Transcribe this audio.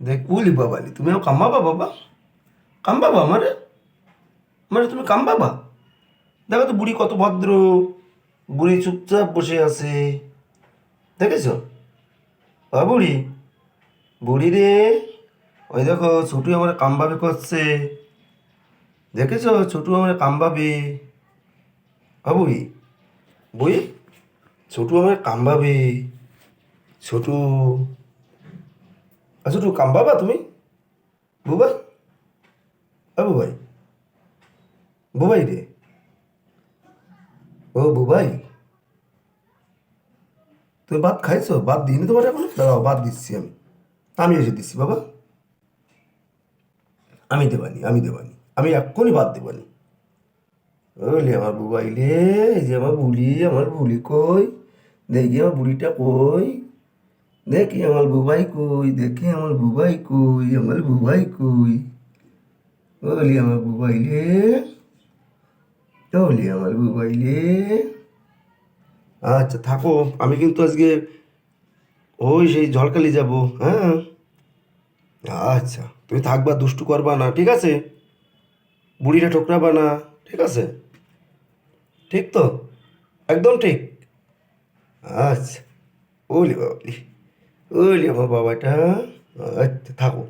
দেখ, উলি বাবালি তুমি আও কামবাবা বাবা কামবাবা আমারে মানে? তুমি কামবাবা দেখো তো, বুড়ি কত ভদ্র, বুড়ি চুপচাপ বসে আছে। দেখেছ? ও বুড়ি বুড়ি রে, ওই দেখো, ছোটু আমার কামবাবে করছে। দেখেছ? ছোটু আমার কামবাবে। বুড়ি বুড়ি, ছোটু আমার কামবাবে। ছোটু আর কাম কামবাবা তুমি? বুবাই? ও বুবাই। বুবাই রে। ও, বুবাই। তুমি ভাত খাইছো? ভাত দিইনি তোমার এখন? দাঁড়াও, ভাত দিচ্ছি আমি। আমি এসে দিচ্ছি, বাবা। আমি দেবানি আমি দেবানি। আমি এক্ষুনি ভাত দেবানি। ওলে আমার বুবাই রে, এই যে আমার বুড়ি আমার বুড়ি কই? দেখি আমার বুড়িটা কই? দেখি আমার বুবাই কই, দেখি আমার বুবাই কই, আমার বুবাই কই। ওলি আমার বুবাই রে ওলি আমার বুবাই রে। আচ্ছা থাকো, আমি কিন্তু আজকে ওই সেই ঝড়খালি যাব হ্যাঁ? আচ্ছা তুমি থাকবা, দুষ্টু করবা না, ঠিক আছে? বুড়িটা ঠোকরাবা না, ঠিক আছে? ঠিক তো? একদম ঠিক? আচ্ছা ওলি বাবলি ওলি লেবা বাবাটা আচ্ছা থাকো।